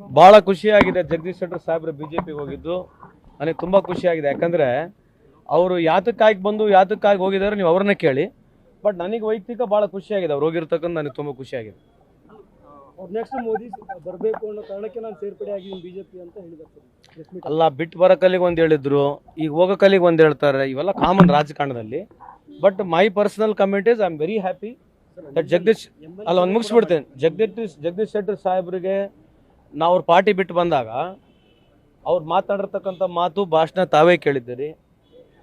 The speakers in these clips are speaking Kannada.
ಬಹಳ ಖುಷಿಯಾಗಿದೆ ಜಗದೀಶ್ ಶೆಟ್ಟರ್ ಸಾಹೇಬ್ರು ಬಿಜೆಪಿಗೆ ಹೋಗಿದ್ದು. ನನಗೆ ತುಂಬಾ ಖುಷಿಯಾಗಿದೆ. ಯಾಕಂದ್ರೆ ಅವರು ಯಾತಕ್ಕಾಗಿ ಬಂದು ಯಾತಕ್ಕಾಗಿ ಹೋಗಿದ್ದಾರೆ ನೀವು ಅವ್ರನ್ನ ಕೇಳಿ. ಬಟ್ ನನಗೆ ವೈಯಕ್ತಿಕ ಬಹಳ ಖುಷಿಯಾಗಿದೆ. ಅವ್ರು ಹೋಗಿರ್ತಕ್ಕಂಥ ನನಗೆ ತುಂಬಾ ಖುಷಿಯಾಗಿದೆ. ನೆಕ್ಸ್ಟ್ ಮೋದಿ ಬರಬೇಕು ಅನ್ನೋ ಕಾರಣಕ್ಕೆ ನಾನು ಸೇರ್ಪಡೆ ಆಗಿದ್ದೀನಿ ಬಿಜೆಪಿ ಅಂತ ಹೇಳಿದ್ರು ಅಲ್ಲ ಬಿಟ್ಟು ಬರೋ ಕಲಿಗೆ ಒಂದು ಹೇಳಿದ್ರು ಈಗ ಹೋಗೋ ಕಲಿಗೆ ಒಂದು ಹೇಳ್ತಾರೆ. ಇವೆಲ್ಲ ಕಾಮನ್ ರಾಜಕಾರಣದಲ್ಲಿ. But my personal comment is I am very happy that Jagadish ಅಲ್ಲ ಒಂದು ಮುಗಿಸ್ಬಿಡ್ತೇನೆ. ಜಗದೀಶ್ ಜಗದೀಶ್ ಶೆಟ್ಟರ್ ಸಾಹೇಬ್ರಿಗೆ ನಾವು ಪಾರ್ಟಿ ಬಿಟ್ಟು ಬಂದಾಗ ಅವ್ರು ಮಾತಾಡಿರ್ತಕ್ಕಂಥ ಮಾತು ಭಾಷಣ ತಾವೇ ಕೇಳಿದ್ದೀರಿ.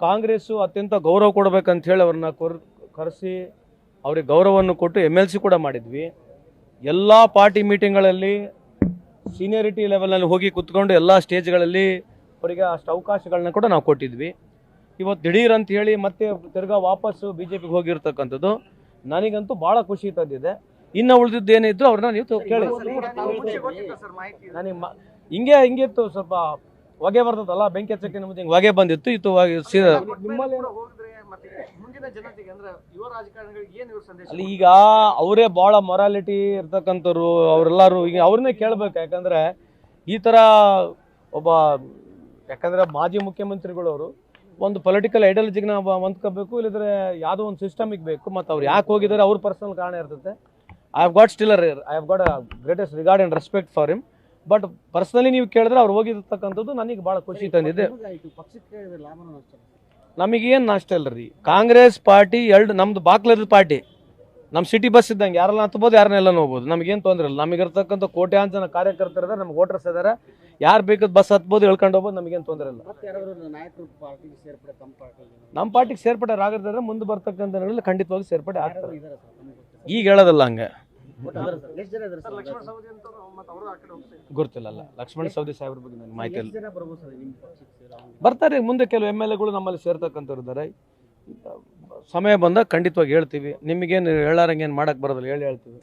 ಕಾಂಗ್ರೆಸ್ಸು ಅತ್ಯಂತ ಗೌರವ ಕೊಡ್ಬೇಕಂತ ಹೇಳಿ ಅವ್ರನ್ನ ಕೊರ್, ಕರೆಸಿ ಅವ್ರಿಗೆ ಗೌರವವನ್ನು ಕೊಟ್ಟು ಎಂ ಎಲ್ ಸಿ ಕೂಡ ಮಾಡಿದ್ವಿ. ಎಲ್ಲ ಪಾರ್ಟಿ ಮೀಟಿಂಗ್ಗಳಲ್ಲಿ ಸೀನಿಯರಿಟಿ ಲೆವೆಲ್ನಲ್ಲಿ ಹೋಗಿ ಕುತ್ಕೊಂಡು ಎಲ್ಲ ಸ್ಟೇಜ್ಗಳಲ್ಲಿ ಅವರಿಗೆ ಅಷ್ಟು ಅವಕಾಶಗಳನ್ನ ಕೂಡ ನಾವು ಕೊಟ್ಟಿದ್ವಿ. ಇವತ್ತು ದಿಢೀರ್ ಅಂತ ಹೇಳಿ ಮತ್ತೆ ತಿರ್ಗಾ ವಾಪಸ್ಸು ಬಿ ಜೆ ಪಿಗೆ ಹೋಗಿರ್ತಕ್ಕಂಥದ್ದು. ನನಗಂತೂ ಭಾಳ ಖುಷಿ ತಂದಿದೆ. ಇನ್ನು ಉಳಿದಿದ್ದು ಏನಿದ್ರು ಅವ್ರನ್ನ ನೀವು ಕೇಳಿ. ನನಗೆ ಮ- ಹಿಂಗೆ ಹಿಂಗಿತ್ತು ಸ್ವಲ್ಪ ಹೊಗೆ ಬರ್ತದಲ್ಲ ಬೆಂಕಿ ಹಚ್ಚಕ್ಕೆ ಮುಂದೆ ಹಿಂಗೆ ಹೊಗೆ ಬಂದಿತ್ತು ಇತ್ತು ಸೀದಾ ಅಲ್ಲಿ ಈಗ ಅವರೇ ಬಹಳ ಮೊರಾಲಿಟಿ ಇರ್ತಕ್ಕಂಥವ್ರು ಅವರೆಲ್ಲರೂ ಈಗ ಅವ್ರನ್ನೇ ಕೇಳ್ಬೇಕು. ಯಾಕಂದ್ರೆ ಈ ತರ ಒಬ್ಬ ಯಾಕಂದ್ರೆ ಮಾಜಿ ಮುಖ್ಯಮಂತ್ರಿಗಳವರು ಒಂದು ಪೊಲಿಟಿಕಲ್ ಐಡಿಯಾಲಜಿಗೆ ಹೊಂದ್ಕೋಬೇಕು ಇಲ್ಲದ್ರೆ ಯಾವುದೋ ಒಂದು ಸಿಸ್ಟಮಿಗೆ ಬೇಕು. ಮತ್ತು ಅವ್ರು ಯಾಕೆ ಹೋಗಿದ್ದಾರೆ ಅವ್ರ ಪರ್ಸನಲ್ ಕಾರಣ ಇರ್ತದೆ I have got still I have got greatest regard and respect for him but personally ನೀವು ಕೇಳಿದ್ರೆ ಅವ್ರು ಹೋಗಿರ್ತಕ್ಕಂಥದ್ದು ನನಗೆ ಭಾಳ ಖುಷಿ ತಂದಿದೆ. ನಮಗೇನು ನಾಷ್ಟ ಇಲ್ಲ ರೀ ಕಾಂಗ್ರೆಸ್ ಪಾರ್ಟಿ ಎರಡು ನಮ್ದು ಬಾಕ್ಲದ ಪಾರ್ಟಿ. ನಮ್ಮ ಸಿಟಿ ಬಸ್ ಇದ್ದಂಗೆ ಯಾರೆಲ್ಲ ಹತ್ಬೋದು ಯಾರನ್ನೆಲ್ಲ ಹೋಗ್ಬೋದು. ನಮಗೇನು ತೊಂದರೆ ಇಲ್ಲ. ನಮಗಿರ್ತಕ್ಕಂಥ ಕೋಟ್ಯಾಂತರ ಜನ ಕಾರ್ಯಕರ್ತರು ಇದ್ದಾರೆ ನಮ್ಗೆ ವೋಟರ್ಸ್ ಇದ್ದಾರೆ ಯಾರು ಬೇಕಾದ ಬಸ್ ಹತ್ಬೋದು ಹೇಳ್ಕೊಂಡು ಹೋಗ್ಬೋದು ನಮಗೇನು ತೊಂದರೆ ಇಲ್ಲ. ನಮ್ಮ ಪಾರ್ಟಿಗೆ ಸೇರ್ಪಡೆ ಆಗಿರ್ತಾರೆ ಮುಂದೆ ಬರ್ತಕ್ಕಂಥ ಖಂಡಿತವಾಗಿ ಸೇರ್ಪಡೆ ಆಗ್ತಾರೆ. ಈಗ ಹೇಳೋದಲ್ಲ ಹಂಗೆ. ಒಟ್ಟು ಅದಾರೆ ಸರ್. ಎಷ್ಟು ಜನ ಇದ್ದಾರೆ. ಸರ್ ಸರ್ ಲಕ್ಷ್ಮಣ ಸವದಿ ಸಾಹೇಬ್ರ ಬಗ್ಗೆ ನನಗೆ ಮಾಹಿತಿ ಇಲ್ಲ. ಎಷ್ಟು ಜನ ಬರ್ಬೋದು ಸರ್ ನಿಮ್ಮ ಪಕ್ಷಕ್ಕೆ ಸೇರೋ ಬರ್ತಾರೆ ಮುಂದೆ ಕೆಲವು ಎಂ ಎಲ್ ಎಗಳು ನಮ್ಮಲ್ಲಿ ಸೇರ್ತಕ್ಕಂಥವ್ರು ಇದ್ದಾರೆ. ಸಮಯ ಬಂದಾಗ ಖಂಡಿತವಾಗಿ ಹೇಳ್ತೀವಿ. ನಿಮಗೇನು ಹೇಳಾರಂಗೇನು ಮಾಡಕ್ಕೆ ಬರೋದಿಲ್ಲ ಹೇಳಿ ಹೇಳ್ತೀವಿ.